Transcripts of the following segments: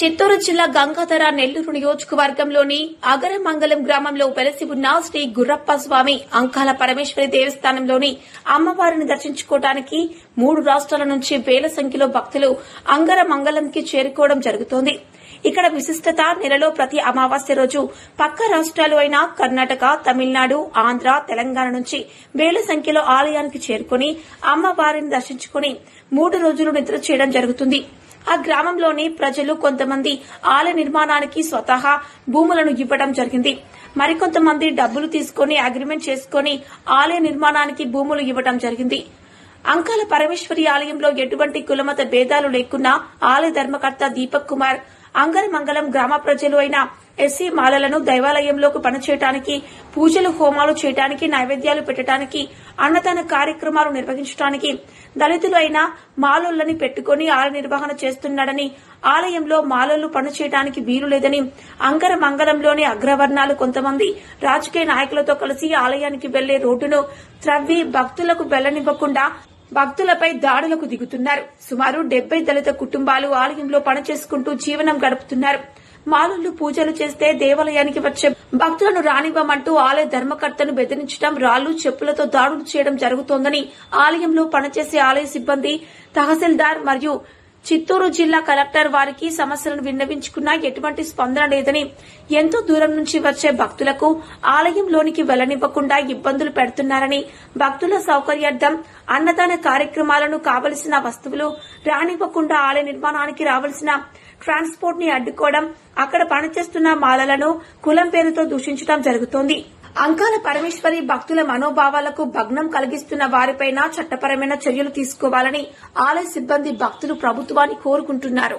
చిత్తూరు జిల్లా గంగాధర నెల్లూరు నియోజకవర్గంలోని అగరమంగళం గ్రామంలో వెలసి ఉన్న శ్రీ గుర్రప్ప స్వామి అంకాల పరమేశ్వరి దేవస్థానంలోని అమ్మవారిని దర్శించుకోవడానికి మూడు రాష్ట్రాల నుంచి వేల సంఖ్యలో భక్తులు అంగరమంగళంకి చేరుకోవడం జరుగుతోంది. ఇక్కడ విశిష్టత నెలలో ప్రతి అమావాస్య రోజు పక్క రాష్ట్రాలు అయిన కర్ణాటక తమిళనాడు ఆంధ్ర తెలంగాణ నుంచి వేల సంఖ్యలో ఆలయానికి చేరుకుని అమ్మవారిని దర్శించుకుని మూడు రోజులు నిద్ర చేయడం జరుగుతుంది. ఆ గ్రామంలోని ప్రజలు కొంతమంది ఆలయ నిర్మాణానికి స్వతహా భూములను ఇవ్వడం జరిగింది. మరికొంతమంది డబ్బులు తీసుకుని అగ్రిమెంట్ చేసుకుని ఆలయ నిర్మాణానికి భూములు ఇవ్వడం జరిగింది. అంకాల పరమేశ్వరి ఆలయంలో ఎటువంటి కులమత భేదాలు లేకున్నా ఆలయ ధర్మకర్త దీపక్ కుమార్ అంగరమంగళం గ్రామ ప్రజలు అయిన ఎస్సీ మాలలను దైవాలయంలోకి పనిచేయటానికి పూజలు హోమాలు చేయటానికి నైవేద్యాలు పెట్టడానికి అన్నదాన కార్యక్రమాలు నిర్వహించడానికి దళితులు అయిన మాలోళ్ళని పెట్టుకుని ఆలయ నిర్వహణ చేస్తున్నాడని ఆలయంలో మాలోళ్ళు పనిచేయడానికి వీలు లేదని అంగర మంగళంలోని అగ్రవర్ణాలు కొంతమంది రాజకీయ నాయకులతో కలిసి ఆలయానికి వెళ్ళే రోడ్డును త్రవ్వి భక్తులకు వెళ్ళనివ్వకుండా భక్తులపై దాడులకు దిగుతున్నారు. సుమారు డెబ్బై దళిత కుటుంబాలు ఆలయంలో పనిచేసుకుంటూ జీవనం గడుపుతున్నారు. మాలూళ్ళు పూజలు చేస్తే దేవాలయానికి వచ్చే భక్తులను రానివ్వమంటూ ఆలయ ధర్మకర్తను బెదిరించడం రాళ్ళు చెప్పులతో దాడులు చేయడం జరుగుతోందని ఆలయంలో పనిచేసే ఆలయ సిబ్బంది తహసీల్దార్ మరియు చిత్తూరు జిల్లా కలెక్టర్ వారికి సమస్యలను విన్నవించుకున్నా ఎటువంటి స్పందన లేదని ఎంతో దూరం నుంచి వచ్చే భక్తులకు ఆలయంలోనికి వెళ్ళనివ్వకుండా ఇబ్బందులు పెడుతున్నారని భక్తుల సౌకర్యార్థం అన్నదాన కార్యక్రమాలను కావలసిన వస్తువులు రానివ్వకుండా ఆలయ నిర్మాణానికి రావాల్సిన ట్రాన్స్పోర్ట్ని అడ్డుకోవడం అక్కడ పనిచేస్తున్న మాలలను కులం పేరుతో దూషించడం జరుగుతోంది. అంకాల పరమేశ్వరి భక్తుల మనోభావాలకు భగ్నం కలిగిస్తున్న వారిపై చట్టపరమైన చర్యలు తీసుకోవాలని ఆలయ సిబ్బంది భక్తులు ప్రభుత్వాన్ని కోరుకుంటున్నారు.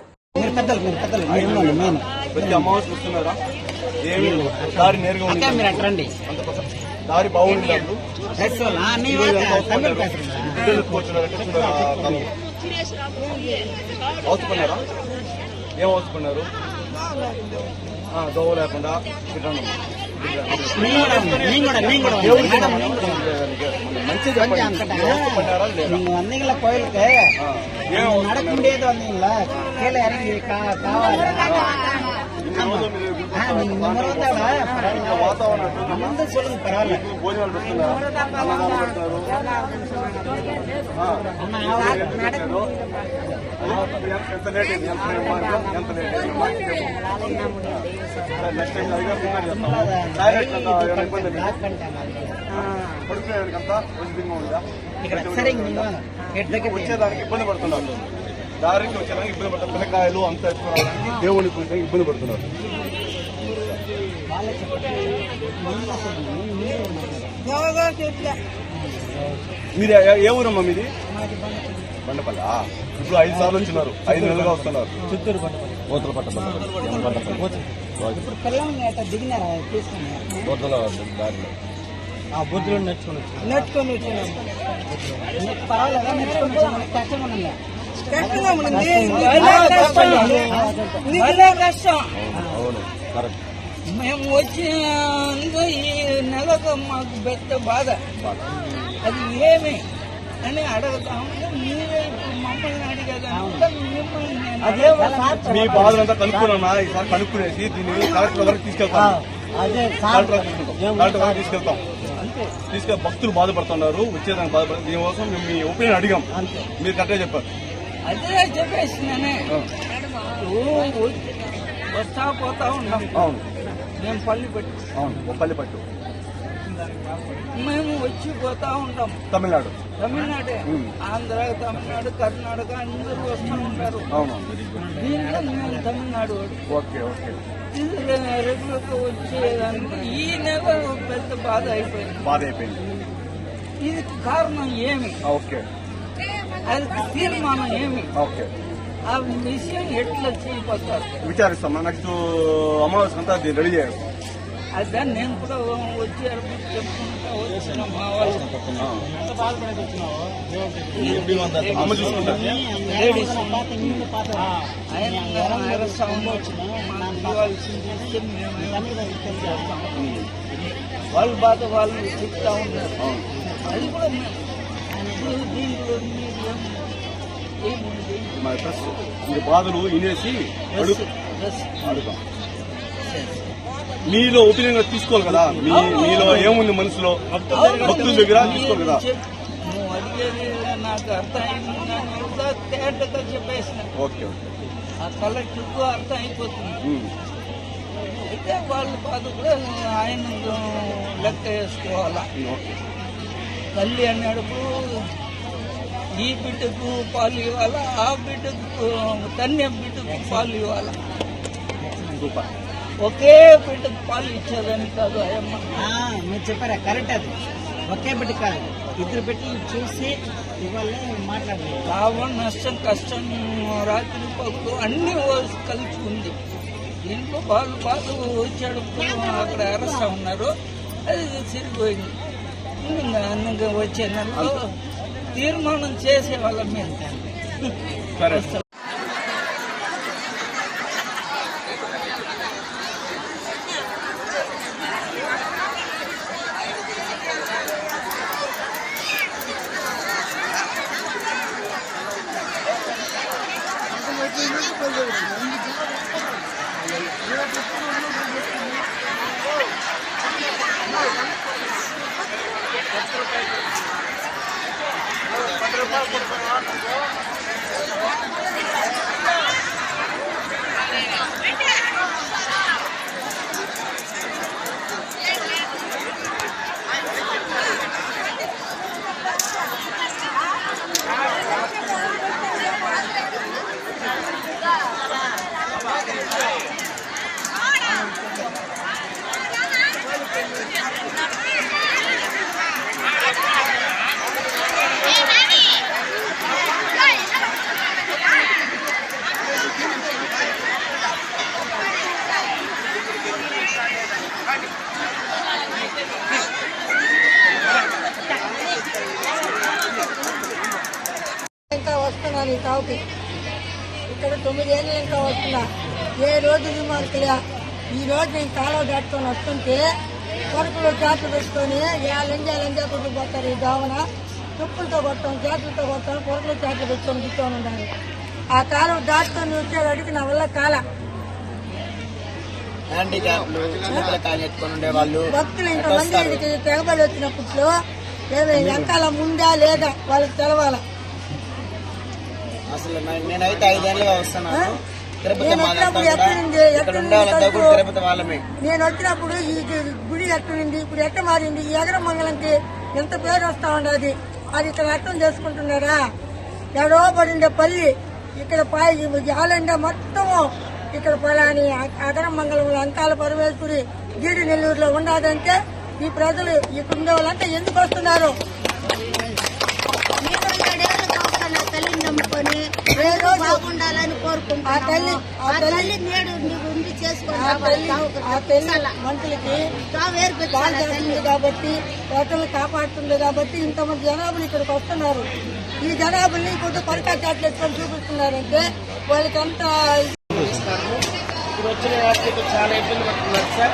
దారి దోవ లేకుండా తిరగడం. నేను కూడా నేను కూడా నేను కూడా దేవుడి మేడం, కింద నేను కూడా. మంచిగా கொஞ்சம் చెప్పండి அங்கிட்ட మీరు అవసరపడ్డారా లేదా நீங்க வந்தீங்களா கோயிலுக்கு ఆ, ఏం நீங்க అవసరపడ్డారు? நடக்க முடியாது வந்தீங்களா கீழே இறங்கி கா- காவால வாதாவரணம் சொல்லுங்க பரவாயில்ல போஜனால் ఎంత లేట్ ఎంత డైరెక్ట్ అంత ఏమైనా ఇబ్బంది పడుతున్నాయి అంతా వచ్చేదానికి ఇబ్బంది పడుతున్నారు. దారికి వచ్చేదానికి ఇబ్బంది పడుతున్నారు. పిల్లకాయలు అంత దేవుడికి ఇబ్బంది పడుతున్నారు. మీరు ఏ- ఊరమ్మా మీది? బండపల్లి. ఇప్పుడు ఐదు సార్లు వచ్చినారు. ఐదు నెలలుగా వస్తున్నారు. చిత్తూరు కోతల పట్ట కోతల దారిలో. ఆ బుద్ధులు నేర్చుకుని నేర్చుకొని పర్వాలేదా? నేర్చుకొని ఉందా కష్టంగా ఉంది. కష్టం. కష్టం అవును. కరెక్ట్. మేము వచ్చి ఈ నెలకు మాకు పెద్ద బాధ. అది ఏమి అని అడగతాము. మీరే మమ్మల్ని అడిగేదాంతా మిమ్మల్ని నేను అదే అడగాలి. మీ బాధలంతా కనుక్కున్నా ఈసారి కనుక్కునేసి దీన్ని కలెక్టర్ వరకు తీసుకెళ్తాం. అదే కలెక్టర్ తీసుకెళ్తాం. తీసుకెళ్ళి భక్తులు బాధపడుతున్నారు వచ్చేదానికి బాధపడుతుంది దీనికోసం మేము మీ ఒపీనియన్ అడిగాం. మీరు కరెక్ట్గా చెప్పారు. అదే చెప్పేసినానే ఓ, వస్తా పోతా ఉన్నాం. అవును. మేము పల్లి పెట్టి. అవును ఒప్పల్లి పట్టు. మేము వచ్చి పోతా ఉంటాం. తమిళనాడు. తమిళనాడే. ఆంధ్ర తమిళనాడు కర్ణాటక అందరూ వస్తూ ఉంటారు. అవును. దీంట్లో మేము తమిళనాడు. Okay okay. ఇది రెగ్యులర్గా వచ్చేదానికి ఈ నెల పెద్ద బాధ అయిపోయింది. బాధ అయిపోయింది. ఇది కారణం ఏమి? ఓకే. అది తీర్మానం ఏమి? ఓకే. ఆ విషయం ఎట్లా చేయబోతారు? విచారిస్తాం. నెక్స్ట్ అమావాస్య అంతా దీన్ని రెడీ చేయాలి. అదే నేను కూడా వచ్చి అడుగు చెప్పుకుంటా వచ్చిన మా వాళ్ళు. ఆయన సౌండ్ బాధ వాళ్ళు చెప్తా ఉన్నారు. అది కూడా దీంట్లో ఏముంది మన ప్రెస్ ఈ బాధలు వినేసి అడుగు. డ్రెస్ మీలో ఒపీనియన్ తీసుకోవాలి కదా. మీ మీలో ఏముంది మనసులో? భక్తుల దగ్గర తీసుకోవాలి కదా. Okay okay. ఆ కలెక్టర్కు అర్థం అయిపోతుంది. అయితే వాళ్ళ బాధ కూడా ఆయన లెక్క వేసుకోవాలా? తల్లి అన్నప్పుడు ఈ బిడ్డకు పాలు ఇవ్వాలా? ఆ బిడ్డకు తన్య బిడ్డకు పాలు ఇవ్వాలా? ఒకే బిడ్డకు పాలు ఇచ్చేదని కాదు అయ్యమ్మ. మీరు చెప్పారా? కరెక్ట్ అది. ఒకే బిడ్డ కాదు. ఇద్దరు బిడ్డలు చూసి ఇవాళ మాట్లాడలేదు. లాభం నష్టం కష్టం రాత్రి పగులు అన్ని కలిసి ఉంది. దీంట్లో వాళ్ళు బాధ వచ్చాడు. అక్కడ అరెస్ట్ ఉన్నారు. అది ఇంకా ఇంకా వచ్చే నెలలో తీర్మానం చేసే వాళ్ళ మీద సరే ఇంకా వస్తున్నాను ఈ తావుకి ఇక్కడ తొమ్మిది ఏళ్ళు ఇంకా వస్తున్నా ఏ రోజు విమానకులే ఈ రోజు నేను కాలువ దాటుకొని వస్తుంటే కొడుకులు జాతులు పెట్టుకొని ఏ లంజా కొడుకు పోతారు ఈ దోమన తుప్పులతో కొట్టడం జాతులతో కొట్టడం కొడుకులు జాతులు పెట్టుకొని కూర్చొని ఉన్నారు ఆ కాలువ దాటుకొని వచ్చేవాడికి నా వల్ల కాల. భక్తులు ఇంతమంది తెగబడి వచ్చినప్పుడు వెనకాల ముందా లేదా వాళ్ళకి తెలవాలా? అసలు నేనైతే ఐదేళ్ళుగా వస్తున్నాను. తిరుపతి నేను వచ్చినప్పుడు కూడా ఎక్కడుంది? ఇక్కడ ఎక్కడుంది ఉండే వాళ్ళంతా కూడా కడుపు? తిరుపతి వాళ్ళమే. నేను వచ్చినప్పుడు ఈ గుడి ఎట్లుంది ఇప్పుడు ఎట్ట మారింది? ఈ ఎగర మంగళంకి ఎంత పేరు వస్తా ఉండదు అది ఇక్కడ అర్థం చేసుకుంటున్నారా? ఎడో పడిండే పల్లి. ఇక్కడ పాయి జాలండే మొత్తము ఇక్కడ పలాని అగర మంగళం అంకాల పరమేశ్వరి గీడి నెల్లూరులో ఉండదంటే ఈ ప్రజలు ఇక్కడ ఉండే వాళ్ళంతా ఎందుకు వస్తున్నారు? బాగుండాలని ఆ కోరుకుంటున్నాము తల్లి ఆ తల్లి నేడు నీకు ఉండి కాబట్టి ప్రజలు కాపాడుతుంది కాబట్టి ఇంతమంది జనాభాలు ఇక్కడికి వస్తున్నారు. ఈ జనాభాని కొంచెం పరికా చాట్లేసుకొని చూపిస్తున్నారంటే వాళ్ళకి అంత ఇప్పుడు వచ్చిన ఇక్కడ చాలా ఇబ్బంది పడుతున్నారు సార్.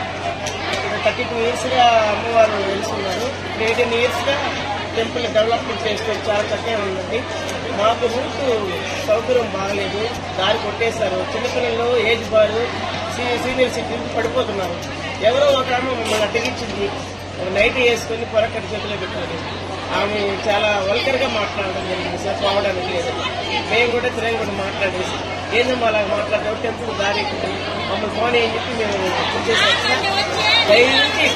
ఇక్కడ థర్టీ టూ ఇయర్స్గా అమ్మవారు ఇప్పుడు ఎయిటీన్ ఇయర్స్గా టెంపుల్ డెవలప్మెంట్ చేసుకొని చాలా చక్కగా ఉందండి. మాకు రూట్ సౌకర్యం బాగలేదు. దారి కొట్టేశారు. చిన్నపిల్లలు ఏజ్ బారు సీనియర్ సిటిజన్ పడిపోతున్నారు. ఎవరో ఒక ఆమె మమ్మల్ని అడ్డగించింది. నైట్ వేసుకొని పొరకట్టి చేతిలో పెట్టారు. ఆమె చాలా వల్కర్గా మాట్లాడడం జరిగింది. సార్ పోవడానికి లేదు. మేము కూడా తిరగకుండా కూడా మాట్లాడేసి ఏందమ్మా అలా మాట్లాడడం? టెంపుల్ దారి మమ్మల్ని ఫోన్ అని చెప్పి మేము చేసాం సార్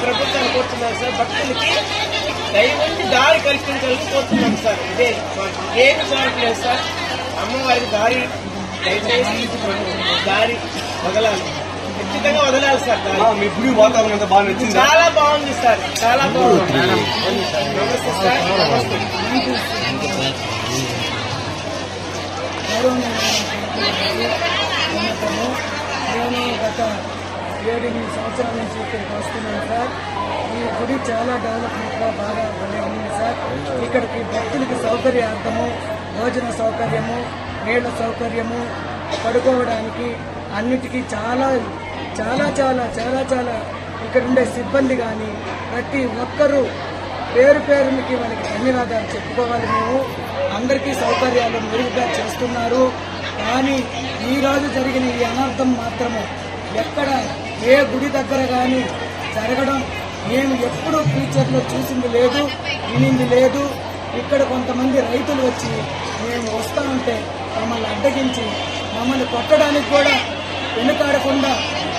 ప్రభుత్వాన్ని కోరుతున్నాం సార్. భక్తులకి దయవుంచి దారి కల్పించాలని కోరుతున్నాం సార్. ఇదే ఏమి కోరట్లేదు సార్. అమ్మవారికి దారి దయచేసి దారి వదలాలి. ఖచ్చితంగా వదలాలి సార్ మీ గుడి వాతావరణం అంతా బాగా నచ్చిందా చాలా బాగుంది సార్. చాలా బాగుంది. నమస్తే సార్. నమస్తే. నేను గత ఏడెనిమిది సంవత్సరాల నుంచి ఇక్కడికి వస్తున్నాను సార్. ఈ గుడి చాలా డెవలప్మెంట్గా బాగా ఉంది సార్. ఇక్కడికి భక్తులకి సౌకర్యార్థము భోజన సౌకర్యము నీళ్ళ సౌకర్యము పడుకోవడానికి అన్నిటికీ చాలా చాలా చాలా చాలా చాలా ఇక్కడ ఉండే సిబ్బంది కానీ ప్రతి ఒక్కరూ పేరు పేరునికి మనకి ధన్యవాదాలు చెప్పుకోవాలి మేము. అందరికీ సౌకర్యాలు మెరుగుగా చేస్తున్నారు. కానీ ఈరోజు జరిగిన ఈ అనర్థం మాత్రము ఎక్కడ ఏ గుడి దగ్గర కానీ జరగడం మేము ఎప్పుడూ ఫ్యూచర్లో చూసింది లేదు వినింది లేదు. ఇక్కడ కొంతమంది రైతులు వచ్చి మేము వస్తా ఉంటే మమ్మల్ని అడ్డగించి మమ్మల్ని కొట్టడానికి కూడా వెనుకాడకుండా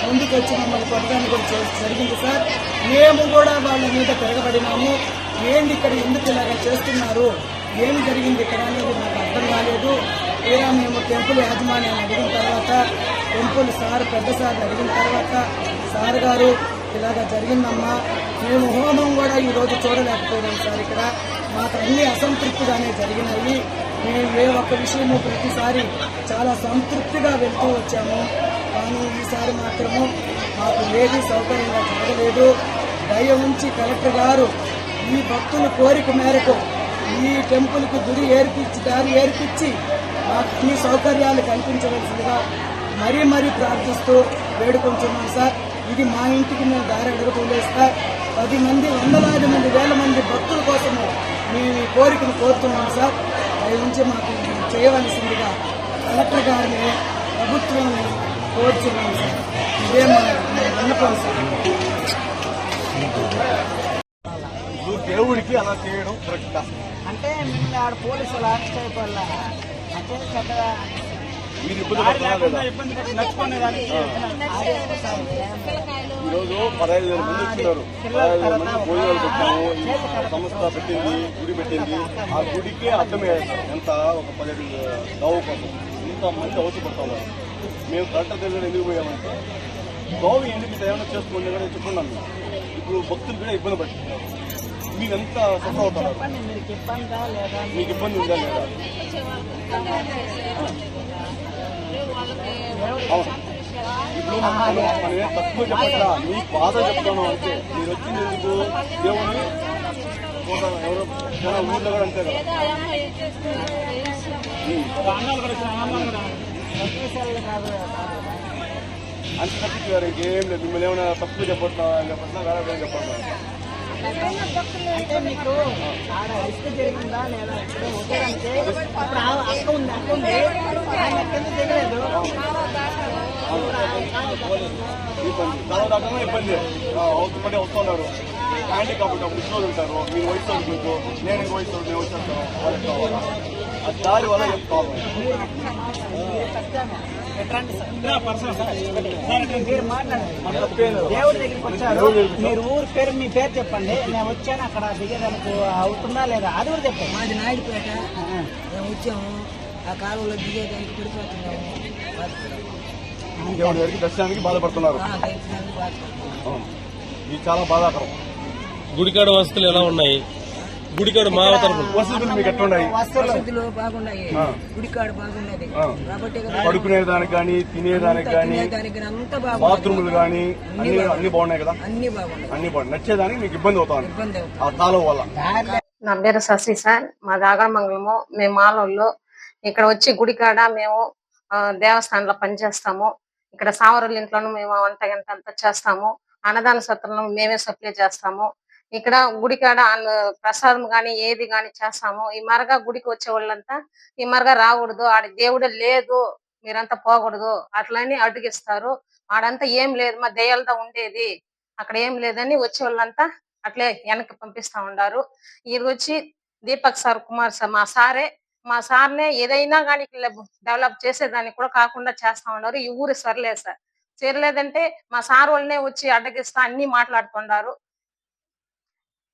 ముందుకు వచ్చి మమ్మల్ని కొట్టడానికి కూడా చేసి జరిగింది సార్. మేము కూడా వాళ్ళ మీద తిరగబడినాము. ఏంది ఇక్కడ ఎందుకు ఇలాగ చేస్తున్నారు? ఏం జరిగింది ఇక్కడ అనేది నాకు అర్థం కాలేదు. తీరా మేము టెంపుల్ యాజమాన్యాన్ని అడిగిన తర్వాత టెంపుల్ సార్ పెద్ద సార్ అడిగిన తర్వాత సార్ గారు ఇలాగ జరిగిందమ్మా. మేము హోమం కూడా ఈరోజు రోజు చూడలేకపోయినాం సార్ ఇక్కడ. మాకు అన్ని అసంతృప్తిగానే జరిగినాయి. మేము ఏ ఒక్క విషయము ప్రతిసారి చాలా సంతృప్తిగా వెళ్తూ వచ్చాము. కానీ ఈసారి మాత్రము మాకు ఏది సౌకర్యంగా జరగలేదు. దయ ఉంచి కలెక్టర్ గారు ఈ భక్తుల కోరిక మేరకు ఈ టెంపుల్కి గుడి ఏర్పించి దారి ఏర్పించి మాకు అన్ని సౌకర్యాలు కల్పించవలసిందిగా మరీ మరీ ప్రార్థిస్తూ వేడుకుంటున్నాం సార్. ఇది మా ఇంటికి మేము దారి అడగటం సార్. పది మంది వందలాది మంది వేల మంది భక్తుల కోసము మేము ఈ కోరికను కోరుతున్నాం సార్. దయ ఉంచి మాకు చేయవలసిందిగా కలెక్టర్ గారిని ప్రభుత్వాన్ని కోరుతున్నాం సార్. ఇదే మా విన్నపం సార్. దేవుడికి అలా చేయడం కరెక్ట్? అంటే మిమ్మల్ని ఆడ పోలీసులు అరెస్ట్ అయిపోవాల అంటే పెద్దగా మీరు ఇబ్బంది పడుతున్నారు లేదా? ఇబ్బంది పెట్టి నచ్చుకునే దానికి ఈ రోజు పదహైదు వేల మంది వచ్చినారు పదహైదు వేల మంది భోజనాలు పెట్టాము సంస్థ పెట్టింది గుడి పెట్టింది. ఆ గుడికే అర్థమే ఎంత ఒక పదిహేడు దోవ కోసం. ఇంత మంది అవసరపడతాం మేము కరెక్ట్ దగ్గర ఎందుకు పోయామంటే దోవ ఎందుకు ఏమైనా చేసుకోండి కూడా చెప్పుకున్నాం. ఇప్పుడు భక్తులు కూడా ఇబ్బంది పడుతున్నారు. మీరు ఎంత సఫర్ అవుతున్నారు మీకు ఇబ్బందా ఉందా లేదా. ఇప్పుడు మనం తక్కువ చెప్పట్లా మీ బాధ చెప్తాను అంతే మీరు వచ్చింది ఎందుకు దేవుని ఒక ఎవరో ఊర్లో కూడా అంతే కదా అంత తప్పించారు ఇంకేం లేదు మిమ్మల్ని ఏమైనా తక్కువ చెప్పట్లా చెప్పట్లా వేరే చెప్పట్లా అంటే మీకు ఆడ రిస్క్ జరిగిందా లేదా ఇప్పుడు వచ్చేదానికి ఇప్పుడు అక్క ఉంది అక్క ఉంది. ఆయన కింద దిగలేదు ఇబ్బంది చాలా రకంగా ఇబ్బంది అవుతుంటే వస్తున్నారు. హ్యాండీ కాబట్టి ముసలి ఉంటారు. మీరు వయసు అనుకుంటూ నేను ఇంకో వయసు నేను వచ్చేస్తాను వాళ్ళకి కావాలా? దారి వల్ల ఏం ప్రాబ్లం మీరు. దేవుడి దగ్గరికి వచ్చారు ఊరు పేరు మీ పేరు చెప్పండి నేను వచ్చాను అక్కడ దిగేదానికి అవుతుందా లేదా అది కూడా చెప్పండి మాది నాయుడుపేట మేము వచ్చాము ఆ కాలువలో దిగేదానికి పడిపోతున్నాము దేవుడి దగ్గరికి దర్శనానికి బాధపడుతున్నారు. ఇది చాలా బాధాకరం గుడికాడ వసతులు ఎలా ఉన్నాయి గుడికాడ మా తరఫున వసతులు మీకు ఎట్లున్నాయి? వసతులు బాగున్నాయి. ఆ. గుడికాడు బాగున్నది. ఆ. కాబట్టి కదా పడుకునేదానికి కానీ తినేదానికి కానీ దానికి బాగుంది బాత్రూములు కానీ అన్ని అన్ని బాగున్నాయి. కదా? అన్ని బాగున్నాయి. అన్ని బాగున్నాయి. నచ్చేదానికి మీకు ఇబ్బంది అవుతాను ఆ వల్ల. నా పేరు శశి సార్. మా దాగరమంగళము మేము మాలోళ్ళు. ఇక్కడ వచ్చి గుడికాడ మేము ఆ, దేవస్థానంలో పనిచేస్తాము. ఇక్కడ సావరుల ఇంట్లోనూ మేము వంట గంట అంతా చేస్తాము. అన్నదాన సత్రంలో మేమే సప్లై చేస్తాము. ఇక్కడ గుడికాడ ప్రసాదం గాని ఏది గాని చేస్తాము. ఈ మరగా గుడికి వచ్చే వాళ్ళంతా ఈ మరగా రాకూడదు ఆడ దేవుడే లేదు మీరంతా పోకూడదు అట్లని అడ్డుగిస్తారు ఆడంతా ఏం లేదు మా దయ్యాలతో ఉండేది అక్కడ ఏం లేదని వచ్చే వాళ్ళంతా అట్లే వెనక్కి పంపిస్తా ఉండారు. ఈ వచ్చి దీపక్ సార్ కుమార్ సార్ మా సారే మా సార్నే ఏదైనా కానీ డెవలప్ చేసేదానికి కూడా కాకుండా చేస్తా ఉన్నారు. ఈ ఊరు సరలేదు సార్. చేరలేదంటే మా సార్ వాళ్ళనే వచ్చి అడ్డగిస్తా అన్ని మాట్లాడుతున్నారు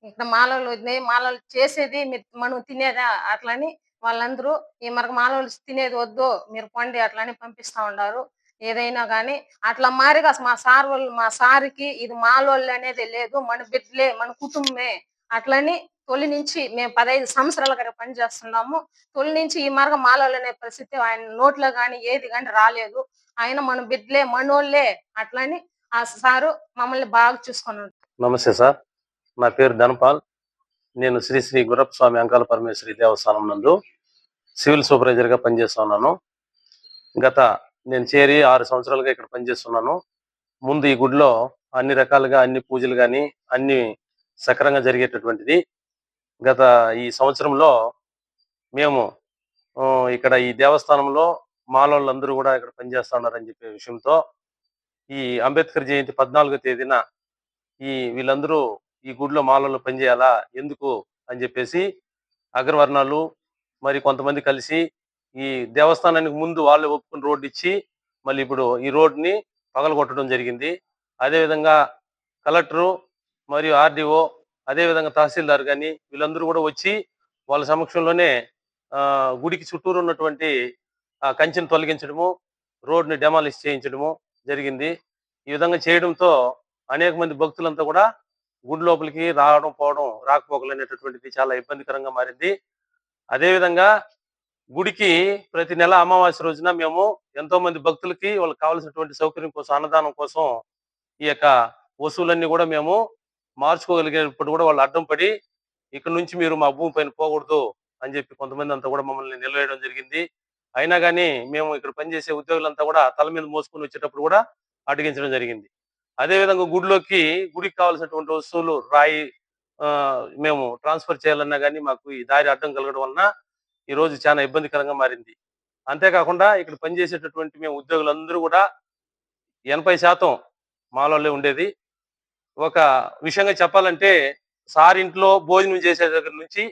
ఇక్కడ మాలలు వదిలేయి, మాలలు చేసేది మనం తినేదా అట్లని వాళ్ళందరూ ఈ మనకు మాలలు తినేది వద్దు మీరు పండి అట్లని పంపిస్తా ఉన్నారు ఏదైనా కానీ అట్లా మారిగా మా సార్ వాళ్ళు మా సార్కి ఇది మాలోళ్ళు అనేది లేదు. మన బిడ్డలే మన కుటుంబమే అట్లని తొలి నుంచి మేము పదహైదు సంవత్సరాల ఇక్కడ పని చేస్తున్నాము. తొలి నుంచి ఈ మార్గం మాలోళ్ళు అనే పరిస్థితి ఆయన నోట్లో కానీ ఏది కానీ రాలేదు. ఆయన మన బిడ్డలే మనోళ్ళే అట్లని ఆ సారు మమ్మల్ని బాగా చూసుకున్నాడు. నమస్తే సార్. నా పేరు ధనపాల్. నేను శ్రీ శ్రీ గురప్ప స్వామి అంకాల పరమేశ్వరి దేవస్థానం నందు సివిల్ సూపర్వైజర్గా పనిచేస్తున్నాను. గత నేను చేరి ఆరు సంవత్సరాలుగా ఇక్కడ పనిచేస్తున్నాను. ముందు ఈ గుడిలో అన్ని రకాలుగా అన్ని పూజలు కానీ అన్ని సక్రంగా జరిగేటటువంటిది. గత ఈ సంవత్సరంలో మేము ఇక్కడ ఈ దేవస్థానంలో మాలోళ్ళందరూ కూడా ఇక్కడ పనిచేస్తా ఉన్నారని చెప్పే విషయంతో ఈ అంబేద్కర్ జయంతి పద్నాలుగో తేదీన ఈ వీళ్ళందరూ ఈ గుడిలో మాలలో పనిచేయాలా? ఎందుకు? అని చెప్పేసి అగ్రవర్ణాలు మరి కొంతమంది కలిసి ఈ దేవస్థానానికి ముందు వాళ్ళే ఒప్పుకుని రోడ్డు ఇచ్చి మళ్ళీ ఇప్పుడు ఈ రోడ్ని పగలగొట్టడం జరిగింది. అదేవిధంగా కలెక్టరు మరియు ఆర్డీఓ అదేవిధంగా తహసీల్దార్ కానీ వీళ్ళందరూ కూడా వచ్చి వాళ్ళ సమక్షంలోనే ఆ, గుడికి చుట్టూరు ఉన్నటువంటి ఆ కంచెను తొలగించడము రోడ్ని డెమాలిష్ చేయించడము జరిగింది. ఈ విధంగా చేయడంతో అనేక మంది భక్తులంతా కూడా గుడి లోపలికి రావడం పోవడం రాకపోకలు అనేటటువంటిది చాలా ఇబ్బందికరంగా మారింది. అదేవిధంగా గుడికి ప్రతి నెల అమావాస్య రోజున మేము ఎంతో మంది భక్తులకి వాళ్ళకి కావాల్సినటువంటి సౌకర్యం కోసం అన్నదానం కోసం ఈ యొక్క వస్తువులన్నీ కూడా మేము మార్చుకోగలిగేటప్పుడు కూడా వాళ్ళు అడ్డం పడి ఇక్కడ నుంచి మీరు మా భూమి పైన పోకూడదు అని చెప్పి కొంతమంది అంతా కూడా మమ్మల్ని నిలవేయడం జరిగింది. అయినా కానీ మేము ఇక్కడ పనిచేసే ఉద్యోగులంతా కూడా తల మీద మోసుకొని వచ్చేటప్పుడు కూడా అడ్డగించడం జరిగింది. అదే విధంగా గుడిలోకి గుడికి కావాల్సినటువంటి వస్తువులు రాయి ఆ, మేము ట్రాన్స్ఫర్ చేయాలన్నా కానీ మాకు ఈ దారి అడ్డం కలగడం వలన ఈ రోజు చాలా ఇబ్బందికరంగా మారింది. అంతేకాకుండా ఇక్కడ పనిచేసేటటువంటి మేము ఉద్యోగులందరూ కూడా ఎనభై శాతం మాలోనే ఉండేది. ఒక విషయంగా చెప్పాలంటే సార్ ఇంట్లో భోజనం చేసే దగ్గర నుంచి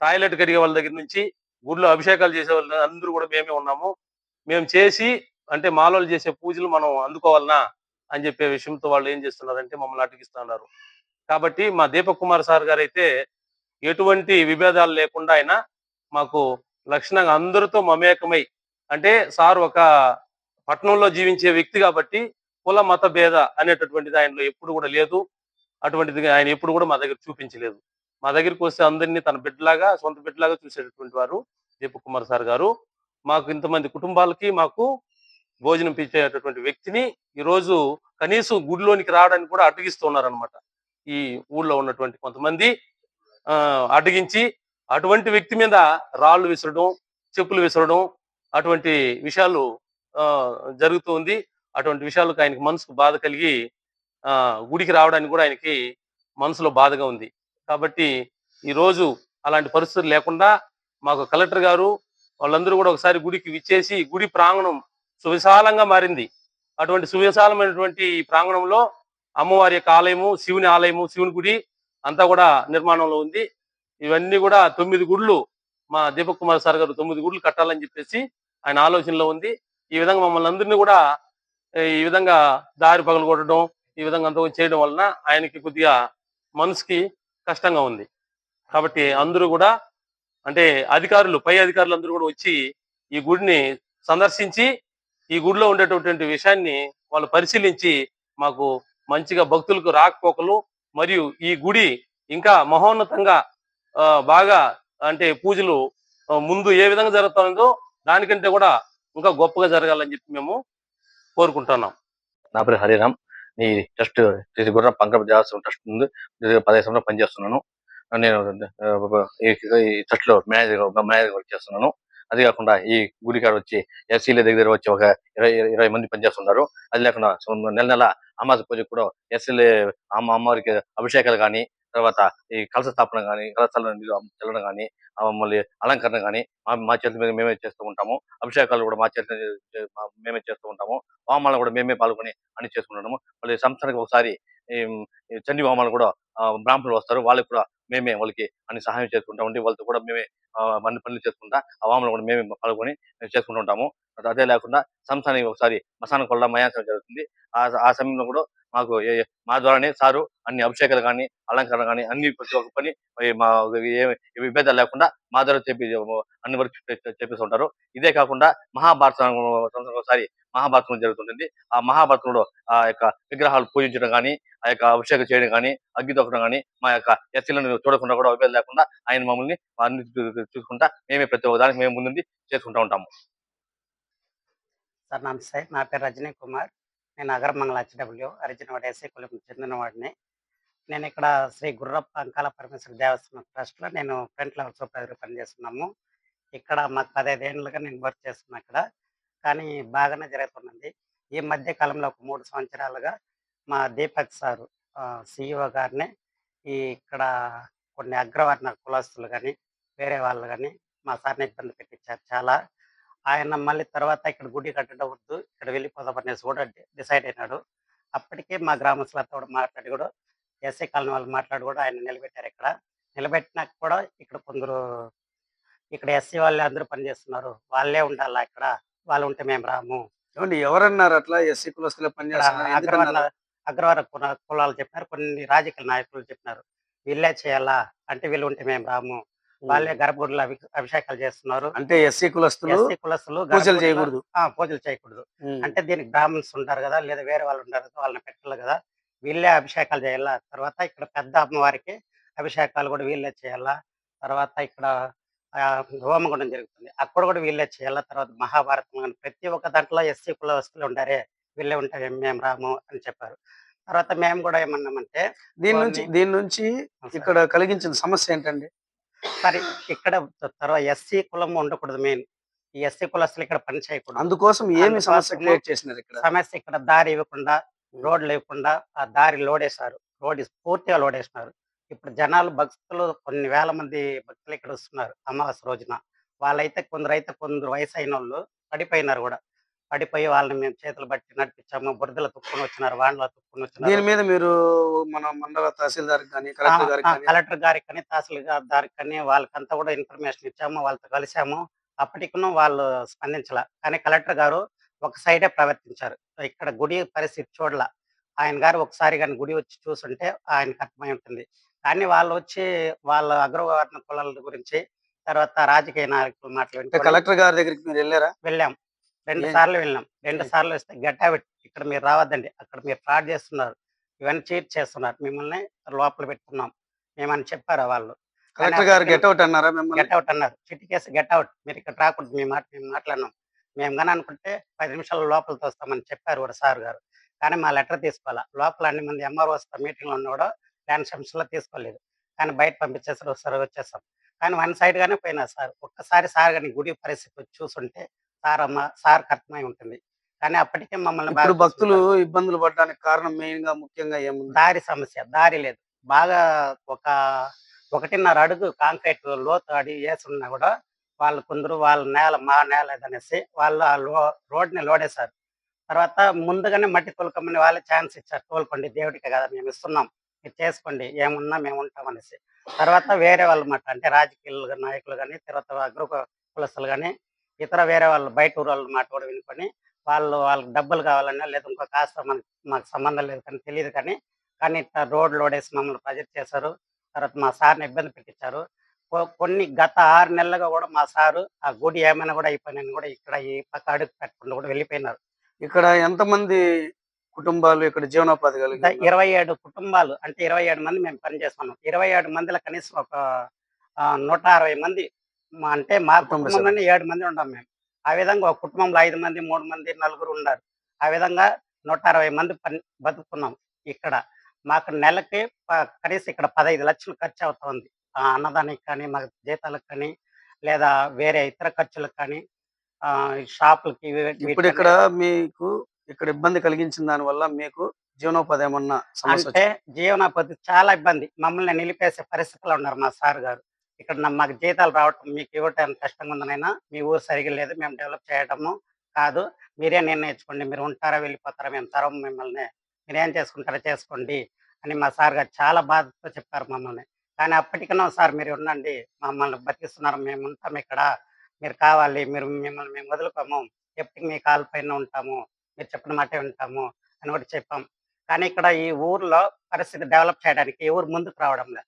టాయిలెట్ కడిగే వాళ్ళ దగ్గర నుంచి గుడిలో అభిషేకాలు చేసే వాళ్ళ అందరూ కూడా మేమే ఉన్నాము. మేము చేసి అంటే మాలోలు చేసే పూజలు మనం అందుకోవాలన్నా అని చెప్పే విషయంతో వాళ్ళు ఏం చేస్తున్నారంటే మమ్మల్ని అటుకిస్తున్నారు కాబట్టి మా దీపక్ కుమార్ సార్ గారు అయితే ఎటువంటి విభేదాలు లేకుండా ఆయన మాకు లక్షణంగా అందరితో మమేకమై అంటే సార్ ఒక పట్టణంలో జీవించే వ్యక్తి కాబట్టి కుల మత భేద అనేటటువంటిది ఆయనలో ఎప్పుడు కూడా లేదు. అటువంటిది ఆయన ఎప్పుడు కూడా మా దగ్గర చూపించలేదు. మా దగ్గరికి వస్తే అందరినీ తన బిడ్డలాగా సొంత బిడ్డలాగా చూసేటటువంటి వారు దీపక్ కుమార్ సార్ గారు. మాకు ఇంతమంది కుటుంబాలకి మాకు భోజనం పిచ్చేటటువంటి వ్యక్తిని ఈ రోజు కనీసం గుడిలోనికి రావడానికి కూడా అడ్డగిస్తున్నారనమాట ఈ ఊళ్ళో ఉన్నటువంటి కొంతమంది ఆ అడ్డగించి అటువంటి వ్యక్తి మీద రాళ్ళు విసరడం చెప్పులు విసరడం అటువంటి విషయాలు జరుగుతుంది అటువంటి విషయాలకు ఆయనకి మనసుకు బాధ కలిగి గుడికి రావడానికి కూడా ఆయనకి మనసులో బాధగా ఉంది. కాబట్టి ఈ రోజు అలాంటి పరిస్థితులు లేకుండా మాకు కలెక్టర్ గారు వాళ్ళందరూ కూడా ఒకసారి గుడికి విచ్చేసి గుడి ప్రాంగణం సువిశాలంగా మారింది. అటువంటి సువిశాలమైనటువంటి ప్రాంగణంలో అమ్మవారి యొక్క ఆలయము శివుని ఆలయము శివుని గుడి అంతా కూడా నిర్మాణంలో ఉంది. ఇవన్నీ కూడా తొమ్మిది గుళ్ళు మా దీపక్ కుమార్ సార్ గారు తొమ్మిది గుళ్ళు కట్టాలని చెప్పేసి ఆయన ఆలోచనలో ఉంది. ఈ విధంగా మమ్మల్ని అందరినీ కూడా ఈ విధంగా దారి పగలు కొట్టడం ఈ విధంగా అంత చేయడం వలన ఆయనకి కొద్దిగా మనసుకి కష్టంగా ఉంది. కాబట్టి అందరూ కూడా అంటే అధికారులు పై అధికారులు అందరూ కూడా వచ్చి ఈ గుడిని సందర్శించి ఈ గుడిలో ఉండేటటువంటి విషయాన్ని వాళ్ళు పరిశీలించి మాకు మంచిగా భక్తులకు రాకపోకలు మరియు ఈ గుడి ఇంకా మహోన్నతంగా ఆ, బాగా అంటే పూజలు ముందు ఏ విధంగా జరుగుతుందో దానికంటే కూడా ఇంకా గొప్పగా జరగాలని చెప్పి మేము కోరుకుంటున్నాం. నా పేరు హరిరామ్. ఈ ట్రస్ట్ శ్రీ గుర్ర పంకజ దేవస్థానం ట్రస్ట్ ముందు ప్రదేశంలో సంవత్సరాలు పనిచేస్తున్నాను. నేను ఈ ట్రస్ట్లో లో మేనేజర్ మేనేజర్ వర్క్ చేస్తున్నాను. అది కాకుండా ఈ గుడి కాడ వచ్చి ఎస్సీల దగ్గర వచ్చి ఒక ఇరవై ఇరవై మంది పనిచేస్తున్నారు. అది లేకుండా నెల నెల అమాస పూజకు కూడా ఎస్సీల అమ్మ అమ్మవారికి అభిషేకాలు కానీ తర్వాత ఈ కలస స్థాపన కానీ కలసాల నీళ్ళు చల్లడం కానీ మళ్ళీ అలంకరణ కానీ మా చేతుల మీద మేమే చేస్తూ ఉంటాము. అభిషేకాలు కూడా మా చేతుల మేమే చేస్తూ ఉంటాము. హోమాలను కూడా మేమే పాల్గొని అన్ని చేసుకుంటున్నాము. మళ్ళీ సంవత్సరానికి ఒకసారి ఈ ఈ హోమాలు కూడా బ్రాహ్మణులు వస్తారు. వాళ్ళకి కూడా మేమే వాళ్ళకి అన్ని సహాయం చేసుకుంటా ఉండి వాళ్ళతో కూడా మేమే ఆ, పనులు చేసుకుంటా ఆ హోమాలు కూడా మేమే పాల్గొని మేము చేసుకుంటూ ఉంటాము. అదే లేకుండా సంవత్సరానికి ఒకసారి మసాన కొల్ల మయాసం జరుగుతుంది. ఆ ఆ సమయంలో కూడా మాకు మా ద్వారానే సారు అన్ని అభిషేకాలు కానీ అలంకరణ కానీ అన్ని ప్రతి ఒక్క పని మా విభేదాలు లేకుండా మా ద్వారా చెప్పి అన్ని వరకు చెప్పిస్తుంటారు ఇదే కాకుండా మహాభారతం సంవత్సరం ఒకసారి మహాభారతం జరుగుతుంటుంది. ఆ మహాభారతంలో ఆ యొక్క విగ్రహాలు పూజించడం కానీ ఆ యొక్క అభిషేకం చేయడం కానీ అగ్గి తొక్కడం కానీ మా యొక్క ఎస్సీలను చూడకుండా కూడా విభేదం లేకుండా ఆయన మమ్మల్ని అన్ని చూసుకుంటా మేమే ప్రతి ఒక్క దానికి మేము ముందుండి చేసుకుంటూ ఉంటాము. సార్ నమస్తే. నా పేరు రజనీ కుమార్. నేను అగరమంగళ హెచ్డబ్ల్యూ అరిజినవాడ ఎస్ఐ కులకు చెందిన వాడిని. నేను ఇక్కడ శ్రీ గుర్రప్ప అంకాల పరమేశ్వర దేవస్థానం ట్రస్ట్లో నేను ఫ్రంట్ లెవెల్ సూపర్వైజర్ పనిచేస్తున్నాము. ఇక్కడ మాకు పదహైదు ఏళ్ళుగా నేను వర్క్ చేస్తున్నా ఇక్కడ. కానీ బాగానే జరుగుతున్నది. ఈ మధ్య కాలంలో ఒక మూడు సంవత్సరాలుగా మా దీపక్ సారు సిఇఓ గారిని ఈ ఇక్కడ కొన్ని అగ్రవర్ణ కులస్తులు కానీ వేరే వాళ్ళు కానీ మా సార్ని ఇబ్బంది పెట్టించారు చాలా. ఆయన మళ్ళీ తర్వాత ఇక్కడ గుడి కట్టడం వద్దు. ఇక్కడ వెళ్ళిపోదాం అనేసి కూడా డిసైడ్ అయినాడు. అప్పటికే మా గ్రామస్తులతో కూడా మాట్లాడి కూడా ఎస్ఐ కాలనీ వాళ్ళు మాట్లాడి కూడా ఆయన నిలబెట్టారు ఇక్కడ. నిలబెట్టినాక కూడా ఇక్కడ కొందరు ఇక్కడ ఎస్సీ వాళ్ళే అందరూ పనిచేస్తున్నారు వాళ్ళే ఉండాలా ఇక్కడ? వాళ్ళు ఉంటే మేము రాము. ఏమండి ఎవరన్నారు అట్లా? ఎస్సీ కులస్తులే పనిచేస్తున్నారు? అగ్రవార కుల- కులాలు చెప్పినారు. కొన్ని రాజకీయ నాయకులు చెప్పినారు. వీళ్ళే చేయాలా? అంటే వీళ్ళు ఉంటే మేము రాము. వాళ్ళే గర్భగుడిలో అభి- అభిషేకాలు చేస్తున్నారు. అంటే ఎస్సీ కులస్తులు ఎస్సీ కులస్తులు పూజలు చేయకూడదు. ఆ, పూజలు చేయకూడదు. అంటే దీనికి బ్రాహ్మణ్స్ ఉంటారు కదా లేదా వేరే వాళ్ళు ఉంటారు వాళ్ళని పెట్టాలి కదా వీళ్ళే అభిషేకాలు చేయాలా? తర్వాత ఇక్కడ పెద్ద అమ్మవారికి అభిషేకాలు కూడా వీళ్ళే చేయాలా? తర్వాత ఇక్కడ హోమగుండం జరుగుతుంది. అక్కడ కూడా వీళ్ళే చేయాలా? తర్వాత మహాభారతం కానీ ప్రతి ఒక్క దాంట్లో ఎస్సీ కుల వస్తువులు ఉంటారే వీళ్ళే ఉంటారు మేము రాము అని చెప్పారు. తర్వాత మేము కూడా ఏమన్నామంటే దీని నుంచి దీని నుంచి ఇక్కడ కలిగించిన సమస్య ఏంటండి? సరే ఇక్కడ తర్వాత ఎస్సీ కులం ఉండకూడదు మెయిన్. ఈ ఎస్సీ కులస్తులు ఇక్కడ పని చేయకూడదు. అందుకోసం ఏమి సమస్య క్రియేట్ చేసినారు ఇక్కడ? సమస్య ఇక్కడ దారి ఇవ్వకుండా రోడ్లు ఇవ్వకుండా ఆ దారి లోడేశారు. రోడ్ పూర్తిగా లోడేసినారు. ఇప్పుడు జనాలు భక్తులు కొన్ని వేల మంది భక్తులు ఇక్కడ వస్తున్నారు అమావాస్య రోజున. వాళ్ళైతే కొందరు అయితే కొందరు వయసు అయిన వాళ్ళు పడిపోయినారు కూడా. పడిపోయి వాళ్ళని మేము చేతులు బట్టి నడిపించాము బురదలో తుక్కుని వచ్చినారు వాళ్ళలో తుక్కుని దీని వచ్చినారు. మీద మీరు మన మండల తహసీల్దార్ కానీ కలెక్టర్ గారికి కానీ తహసీల్దార్ కానీ వాళ్ళకంతా కూడా ఇన్ఫర్మేషన్ ఇచ్చాము వాళ్ళతో కలిసాము అప్పటికును వాళ్ళు స్పందించాల. కానీ కలెక్టర్ గారు ఒక సైడే ప్రవర్తించారు. ఇక్కడ గుడి పరిస్థితి చూడల. ఆయన గారు ఒకసారి కానీ గుడి వచ్చి చూసుంటే ఆయనకు అర్థమై ఉంటుంది. కానీ వాళ్ళు వచ్చి వాళ్ళ అగ్రవర్ణ కులాల గురించి తర్వాత రాజకీయ నాయకులు మాటలు అంటే వినుకొని కలెక్టర్ గారి దగ్గరికి మీరు వెళ్ళారా? వెళ్ళాం. రెండు సార్లు వెళ్ళాం రెండు సార్లు వస్తే గట్టాబెట్టి ఇక్కడ మీరు రావద్దండి. అక్కడ మీరు ఫ్రాడ్ చేస్తున్నారు. ఇవన్నీ చీట్ చేస్తున్నారు. మిమ్మల్ని లోపల పెట్టుకున్నాం. మేమని చెప్పారు వాళ్ళు? కలెక్టర్ గారు గెట్ అవుట్ అన్నారా. చిట్టి కేసు గెట్ అవుట్. మీరు ఇక్కడ రాకూడదు. మీ మాట మేము మాట్లాడినాం. మేము కానీ అనుకుంటే పది నిమిషాల లోపల తోస్తామని చెప్పారు కూడా సార్ గారు. కానీ మా లెటర్ తీసుకోవాలా? లోపల అన్ని మంది ఎంఆర్ఓస్ మీటింగ్లో ఉన్న కూడా ల్యాండ్లో తీసుకోలేదు. కానీ బయట పంపించేసారు ఒకసారి వచ్చేసాం కానీ వన్ సైడ్ గానే పోయినా సార్. ఒక్కసారి సార్ కానీ గుడి పరిస్థితి చూసుంటే సార్ అమ్మ సార్ అర్థమై ఉంటుంది. కానీ అప్పటికే మమ్మల్ని ఇప్పుడు భక్తులు. ఇబ్బందులు పడడానికి కారణం మెయిన్గా ముఖ్యంగా ఏముంది? దారి సమస్య దారి లేదు. బాగా ఒక ఒకటిన్నర అడుగు కాంక్రీట్ లోతు అడి వేసున్నా కూడా వాళ్ళు కొందరు వాళ్ళ నేల మా నేల అనేసి వాళ్ళు ఆ లో రోడ్ని లోడేశారు. తర్వాత ముందుగానే మట్టి తోలుకోమని వాళ్ళే ఛాన్స్ ఇచ్చారు. తోలుకోండి దేవుడికి కదా మేము ఇస్తున్నాం. మీరు చేసుకోండి ఏమున్నా మేము ఉంటాం అనేసి. తర్వాత వేరే వాళ్ళ మాట అంటే రాజకీయ నాయకులు కానీ తర్వాత అగ్ర కులస్తులు కానీ ఇతర వేరే వాళ్ళు బయట ఊరు వాళ్ళ మాట కూడా వినుకొని వాళ్ళు వాళ్ళకి డబ్బులు కావాలన్నా లేదా ఇంకో కాస్త మనకి మాకు సంబంధం లేదు కానీ తెలియదు కానీ కానీ ఇట్లా రోడ్ లోడేసి మమ్మల్ని ప్రజెక్ట్ చేశారు. తర్వాత మా సార్ని ఇబ్బంది పెట్టించారు. కొన్ని గత ఆరు నెలలుగా కూడా మా సారు ఆ గుడి ఏమైనా కూడా అయిపోయినా కూడా ఇక్కడ ఈ పక్క అడుగు పెట్టకుండా కూడా వెళ్ళిపోయినారు. ఇక్కడ ఎంతమంది కుటుంబాలు ఇక్కడ జీవనోపాధి కలిగి ఇరవై ఏడు కుటుంబాలు అంటే ఇరవై ఏడు మంది మేము పనిచేస్తున్నాం. ఇరవై ఏడు మందిలో కనీసం ఒక నూట అరవై మంది అంటే మా కుటుంబ కుటుంబంలోనే ఏడు మంది ఉన్నాం మేము. ఆ విధంగా ఒక కుటుంబంలో ఐదు మంది మూడు మంది నలుగురు ఉన్నారు. ఆ విధంగా నూట అరవై మంది పని బతుకుతున్నాం ఇక్కడ. మాకు నెలకి కనీసం ఇక్కడ పదహైదు లక్షలు ఖర్చు అవుతుంది. ఆ అన్నదానికి కానీ మా జీతాలకు కానీ లేదా వేరే ఇతర ఖర్చులకు కానీ ఆ షాపులకి ఇప్పుడు ఇక్కడ మీకు ఇక్కడ ఇబ్బంది కలిగించిన దాని వల్ల మీకు జీవనోపాధి ఏమన్నా అంటే జీవనోపాధి చాలా ఇబ్బంది. మమ్మల్ని నిలిపేసే పరిస్థితిలో ఉన్నారు మా సార్ గారు. ఇక్కడ మాకు జీతాలు రావటం మీకు ఇవ్వటానికి కష్టంగా ఉందనైనా మీ ఊరు సరిగా లేదు మేము డెవలప్ చేయటము కాదు. మీరే నిర్ణయించుకోండి మీరు ఉంటారా వెళ్ళిపోతారా మేము తరం మిమ్మల్ని. మీరేం చేసుకుంటారా చేసుకోండి అని మా సార్ గారు చాలా బాధతో చెప్పారు మమ్మల్ని. కానీ అప్పటికన్నా సార్ మీరు ఉండండి. మమ్మల్ని బతికిస్తున్నారు. మేము ఉంటాం ఇక్కడ. మీరు కావాలి. మీరు మిమ్మల్ని మేము వదులుకోము. ఎప్పటికి మీ కాలు పైన ఉంటాము. మీరు చెప్పిన మాటే ఉంటాము అని కూడా చెప్పాం. కానీ ఇక్కడ ఈ ఊర్లో పరిస్థితి డెవలప్ చేయడానికి ఈ ఊరు ముందుకు రావడం లేదు